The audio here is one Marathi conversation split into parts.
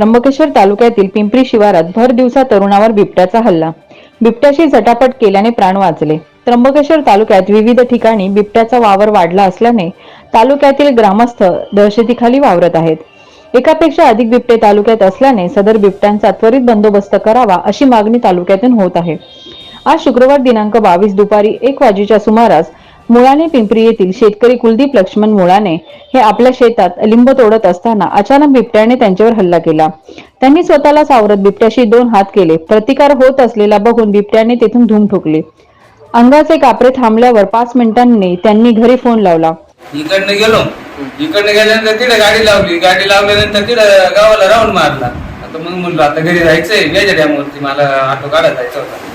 त्र्यंबकेश्वर तालुक्यातील पिंपरी शिवारात भर दिवसा तरुणावर बिबट्याचा हल्ला. बिबट्याशी झटापट केल्याने प्राण वाचले. त्र्यंबकेश्वर तालुक्यात विविध ठिकाणी बिबट्याचा वावर वाढला असल्याने तालुक्यातील ग्रामस्थ दहशतीखाली वावरत आहेत. एकापेक्षा अधिक बिबटे तालुक्यात असल्याने सदर बिबट्यांचा त्वरित बंदोबस्त करावा अशी मागणी तालुक्यातून होत आहे. आज शुक्रवार दिनांक बावीस दुपारी एक वाजेच्या सुमारास मुळाने पिंपरी येथील शेतकरी कुलदीप लक्ष्मण मुळाने हे आपल्या शेतात लिंब तोडत असताना अचानक बिबट्याने त्यांच्यावर हल्ला केला. त्यांनी स्वतःला सावरत बिबट्याशी दोन हात केले. प्रतिकार होत असलेला बघून बिबट्याने तेथून धूम ठोकले. अंगाचे कापरे थांबल्यावर पाच मिनिटांनी त्यांनी घरी फोन लावला. इकडनं गेलो. इकडनं गेल्यानंतर तिथे गाडी लावली. गाडी लावल्यानंतर तिथे गावाला राऊंड मारला. आता मग म्हणलो आता घरी जायचंय. मेजर डॅमवरती मला ऑटो काढत जायचा होता.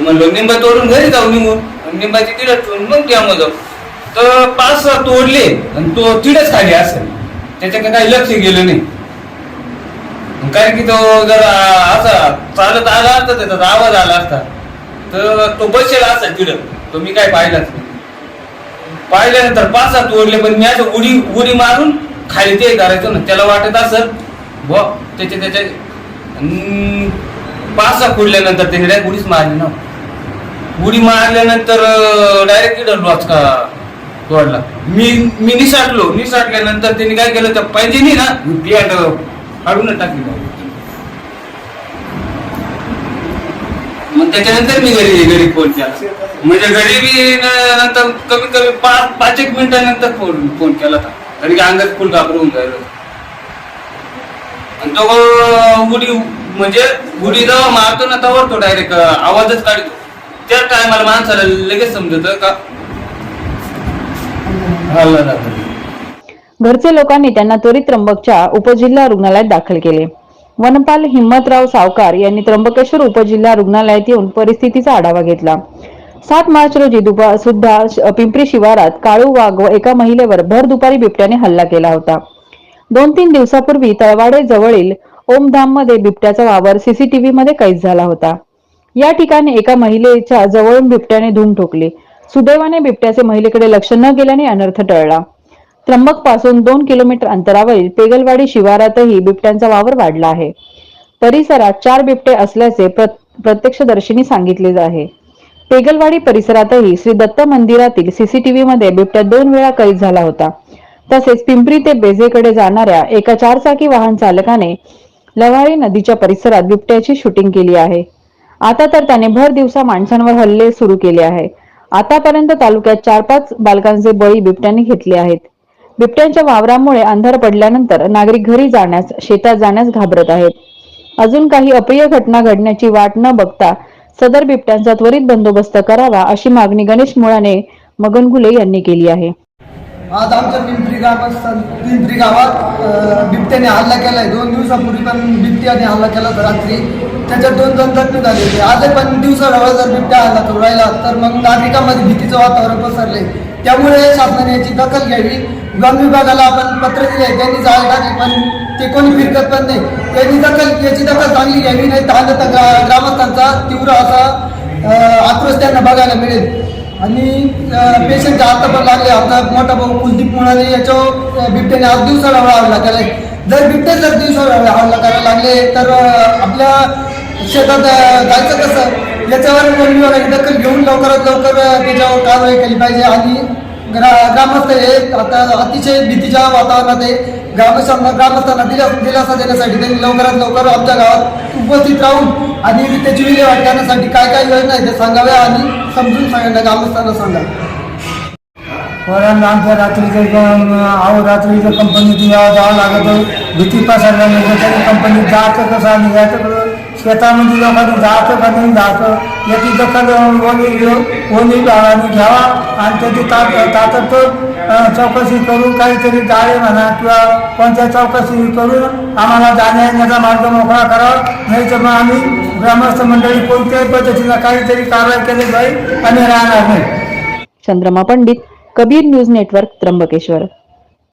म्हणलो निंब तोडून घरी जाऊ निघून निंबाची तिडे ठेवून मग डॅम जाऊ. तर पाच सहा तोडले आणि तो तिडच खाली असेल. त्याच्याकडे काही लक्ष गेलं नाही. कारण की तो जर असा चालत आला असता त्याचा आवाज आला असता. तर तो बसेल असा तिड तो मी काय पाहिलाच नाही. पाहिल्यानंतर पाच सात ओढले पण मी असं उडी उडी मारून खाली ते करायचो ना. त्याला वाटत असत व त्याच्या त्याच्या पाच सहा फोडल्यानंतर त्याने डायरेक्ट उडीच मारली ना. उडी मारल्यानंतर डायरेक्ट तिथं लॉच का तोडला. मी मी निसाटलो. निसाटल्यानंतर त्यांनी काय केलं तर पाहिजे ना बियाड काढून टाकली मग त्याच्यानंतर मी घरी घरी फोन केला. म्हणजे घरी मी नंतर कमीत कमी पाच पाच एक मिनिटानंतर फोन फोन केला होता. कारण की अंगात फुल घाबरून जायला आणि तो उडी म्हणजे उडी जेव्हा मारतो ना तेव्हा तो डायरेक्ट आवाजच काढतो. त्या टायमाला माणसाला लगेच समजत का? हल्ला जातो घरचे लोकांनी त्यांना त्वरित त्र्यंबकच्या उपजिल्हा रुग्णालयात दाखल केले. वनपाल हिम्मतराव सावकार यांनी त्र्यंबकेश्वर उपजिल्हा रुग्णालयात येऊन परिस्थितीचा आढावा घेतला. सात मार्च रोजी दुपार सुद्धा पिंपरी शिवारात काळू वाघ व एका महिलेवर भर दुपारी बिबट्याने हल्ला केला होता. दोन तीन दिवसापूर्वी तळवाडे जवळील ओमधाममध्ये बिबट्याचा वावर सीसीटीव्ही मध्ये कैद झाला होता. या ठिकाणी एका महिलेच्या जवळून बिबट्याने धूम ठोकले. सुदैवाने बिबट्याचे महिलेकडे लक्ष न गेल्याने अनर्थ टळला. त्र्यंबकपासून दोन किलोमीटर अंतरावरील पेगलवाडी शिवारातही बिबट्यांचा वावर वाढला आहे. परिसरात चार बिबटे असल्याचे प्रत्यक्षदर्शींनी सांगितले आहे. पेगलवाडी परिसरातही श्री दत्त मंदिरातील सीसीटीव्ही मध्ये बिबट्या दोन वेळा कैद झाला होता. तसेच पिंपरी ते बेजेकडे जाणाऱ्या एका चारचाकी वाहन चालकाने लवाळी नदीच्या परिसरात बिबट्याची शूटिंग केली आहे. आता तर त्याने भर दिवसा माणसांवर हल्ले सुरू केले आहे आतापर्यंत तालुक्यात चार पाच बालकांचे बळी बिबट्याने घेतले आहेत. बिबट्यांच्या वावरामुळे अंधार पडल्यानंतर नागरिक घरी जाण्यास शेतात जाण्यास घाबरत आहेत. अजून काही अप्रिय घटना घडण्याची वाट न बघता सदर बिबट्यांचा त्वरित बंदोबस्त करावा अशी मागणी गणेश मुळाने मगनगुले यांनी केली आहे. आज आमच्या पिंपरी गावात पिंपरी गावात बिबट्याने हल्ला केलाय. दोन दिवसापूर्वी पण बिबट्याने हल्ला केला रात्री. त्याच्यात दोन दोन जखमी झाले होते. आज पण दिवसा हवा जर बिबट्या आला करू राहिला. तर मग नागरिकांमध्ये भीतीचं वातावरण पसरले. त्यामुळे शासनाने याची दखल घ्यावी. वन विभागाला आपण पत्र दिले. त्यांनी जाळ टाकली पण ते कोणी फिरकत पण नाही. त्यांनी दखल याची दखल चांगली घ्यावी. नाही तर आलं तर ग्रामस्थांचा तीव्र असा आक्रोश त्यांना बघायला मिळेल. आणि पेशंटच्या हात पण लागले. आता मोठा भाऊ कुलदीप मुळाने याच्यावर बिबट्याने आज दिवसाला हल्ला त्याला. जर बिबटे जर दिवसाला हल्ला करायला लागले तर आपल्या शेतात जायचं कसं? याच्यावर वन विभागाने दखल घेऊन लवकरात लवकर त्याच्यावर कारवाई केली पाहिजे. आणि ग्रा ग्रामस्थ हे आता अतिशय भीतीच्या वातावरणात आहे. ग्रामस्थांना ग्रामस्थांना दिला दिलासा देण्यासाठी त्यांनी लवकरात लवकर आमच्या गावात उपस्थित राहून आणि त्याची विल्हेवाट करण्यासाठी काय काय योजना आहे ते सांगाव्या आणि समजून सांगा ग्रामस्थांना सांगा पोरांना आमच्या रात्रीचं आहो रात्रीचं कंपनीत यावं जावं लागत भीती पसरल्यानंतर तरी कंपनीत जायचं कसं निघायचं कसं? शेतामध्ये लोकांनी जायचं का नाही जायचं याची दखल ओली ओली भावाने घ्यावा. आणि त्याची तात तातडतोब चौकशी करून काहीतरी जाळे म्हणा किंवा कोणत्या चौकशी करून आम्हाला जाण्या येण्याचा मार्ग मोकळा करावा. नाही तर मग आम्ही ग्रामस्थ मंडळी कोणत्याही पद्धतीनं काहीतरी कारवाई केली जाईल आणि राहणार नाही. Chandrama Pandit Kabir news network Trimbakeshwar.